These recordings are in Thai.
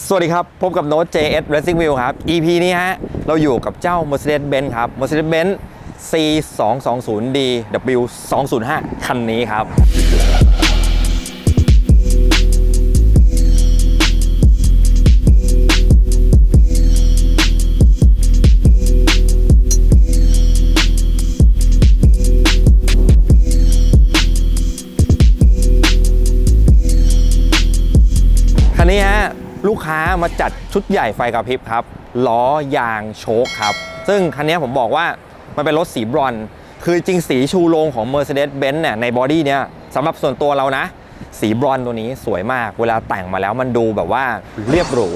สวัสดีครับ พบกับโน้ต JS Racing Wheel ครับ EP นี้ฮะ เราอยู่กับเจ้า Mercedes-Benz ครับ Mercedes-Benz C 2 2 0 D W 2 0 5 คันนี้ครับ ลูกค้ามาจัดชุดใหญ่ไฟกระพริบครับล้อยางโชคครับซึ่งคันนี้ผมบอกว่ามันเป็นรถสีบรอนคือจริงสีชูโรงของ Mercedes-Benz เนี่ยในบอดี้เนี่ยสำหรับส่วนตัวเรานะ สีบรอนตัวนี้สวยมาก เวลาแต่งมาแล้วมันดูแบบว่าเรียบหรู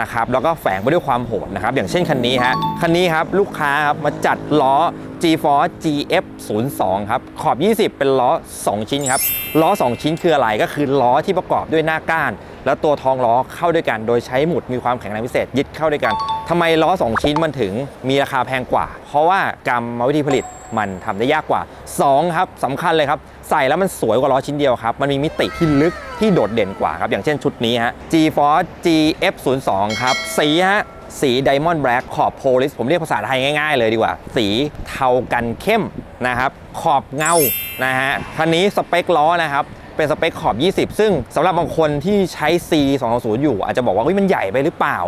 นะครับแล้วก็แฝงไปด้วยความโหดนะครับ อย่างเช่นคันนี้ฮะคันนี้ครับลูกค้าครับมาจัดล้อ G-Force GF 0 2ครับขอบ 20 เป็นล้อ 2 ชิ้นครับล้อ 2 ชิ้นคืออะไรก็คือล้อที่ประกอบด้วยหน้าก้าน แล้วตัวทองล้อเข้าด้วยกัน โดยใช้หมุดมีความแข็งแรงพิเศษยึดเข้าด้วยกันทำไมล้อ 2 ชิ้นมันถึงมีราคาแพงกว่า เพราะว่ากรรมวิธีผลิตมันทำได้ยากกว่า 2 ครับสำคัญเลยครับ ใส่แล้วมันสวยกว่าล้อชิ้นเดียวครับ มันมีมิติที่ลึกที่โดดเด่นกว่าครับ อย่างเช่นชุดนี้ฮะ G-Force GF 0 2 ครับ สีฮะ สีไดมอนด์แบล็กขอบโพลิสผมเรียกภาษาไทยง่ายๆเลยดีกว่า สีเทากันเข้มนะครับ ขอบเงานะฮะคันนี้สเปคล้อนะครับ เป็นสเปคขอบ 20 ซึ่งสำหรับบางคนที่ใช้ C 2 2 0อยู่ อาจจะบอกว่ามันใหญ่ไปหรือเปล่า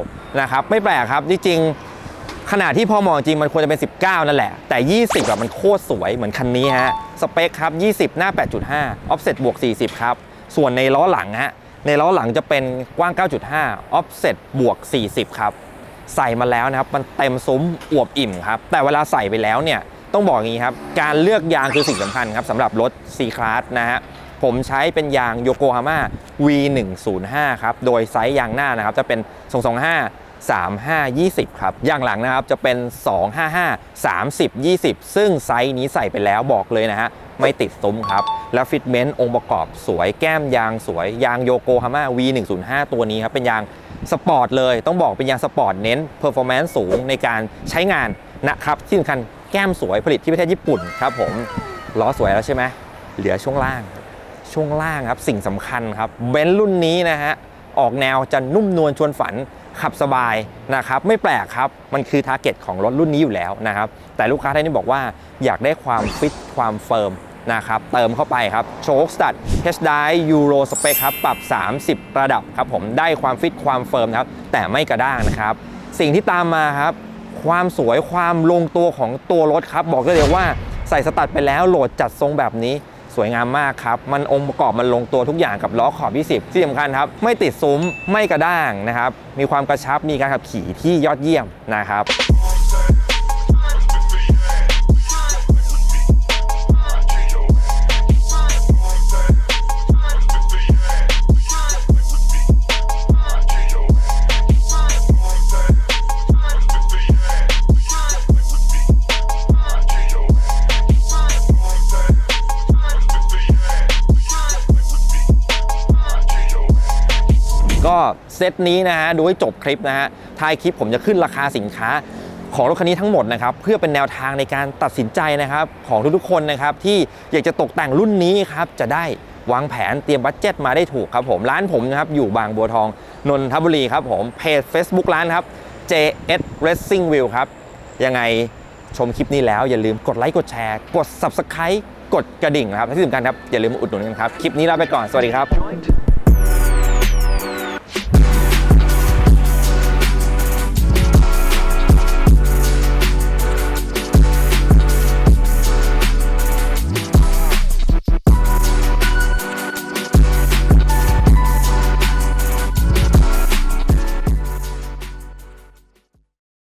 นะครับไม่แปลกครับจริงๆขนาดที่พอมองจริงมันควรจะเป็น 19 นั่นแหละ แต่ 20แบบมันโคตรสวยเหมือนคันนี้ฮะ สเปคครับ 20 หน้า 8.5 offset บวก 40 ครับ ส่วนในล้อหลังฮะ ในล้อหลังจะเป็นกว้าง 9.5 offset บวก 40 ครับ ใส่มาแล้วนะครับ มันเต็มซุ้มอวบอิ่มครับ แต่เวลาใส่ไปแล้วเนี่ย ต้องบอกงี้ครับ การเลือกยางคือสิ่งสำคัญครับสำหรับรถ C Class นะฮะ ผมใช้เป็นยางโยโกฮาม่า V105 ครับ โดยไซส์ยางหน้านะครับ จะเป็น 225 35 20 ครับยางหลังนะครับจะเป็น 255 30 20 ซึ่งไซส์นี้ใส่ไปแล้วบอกเลยนะฮะ ไม่ติดซุ้มครับ แล้วฟิตเมนต์องค์ประกอบสวยแก้มยางสวย ยางโยโกฮาม่า V105 ตัวนี้ครับ เป็นยางสปอร์ตเลย ต้องบอกเป็นยางสปอร์ตเน้นเพอร์ฟอร์แมนซ์สูงในการใช้งานนะครับ ที่สำคัญแก้มสวยผลิตที่ประเทศญี่ปุ่นครับผมล้อสวยแล้วใช่ไหมเหลือช่วงล่าง ช่วงล่างครับสิ่งสำคัญครับเบนซ์รุ่นนี้นะฮะออกแนวจะนุ่มนวลชวนฝันขับสบายนะครับไม่แปลกครับมันคือทาร์เก็ตของรถรุ่นนี้อยู่แล้วนะครับแต่ลูกค้าท่านนี้บอกว่าอยากได้ความฟิตความเฟิร์มนะครับเติมเข้าไปครับโชคสตัด H d i ยูโรสเปคครับปรับ 30 ระดับครับผมได้ความฟิตความเฟิร์มครับแต่ไม่กระด้างนะครับ สิ่งที่ตามมาครับ ความสวยความลงตัวของตัวรถครับ บอกได้เลยว่าใส่สตัดไปแล้วโหลดจัดทรงแบบนี้ สวยงามมากครับ มันองค์ประกอบมันลงตัวทุกอย่างกับล้อขอบ 20 ที่สำคัญครับ ไม่ติดซุ้มไม่กระด้างนะครับ มีความกระชับมีการขับขี่ที่ยอดเยี่ยมนะครับ เซตนี้นะฮะดูให้จบคลิปนะฮะท้ายคลิปผมจะขึ้นราคาสินค้าของรถคันนี้ทั้งหมดนะครับเพื่อเป็นแนวทางในการตัดสินใจนะครับของทุกๆคนนะครับที่อยากจะตกแต่งรุ่นนี้ครับจะได้วางแผนเตรียมบัตเจ็ตมาได้ถูกครับผมร้านผมนะครับอยู่บางบัวทองนนทบุรีครับผมเพจ Facebook ร้านครับ JS Racing Wheel ครับยังไงชมคลิปนี้แล้วอย่าลืมกดไลค์กดแชร์ กด Subscribe กดกระดิ่งนะครับและที่สำคัญครับอย่าลืมอุดหนุนกันครับ คลิปนี้ลาไปก่อน สวัสดีครับ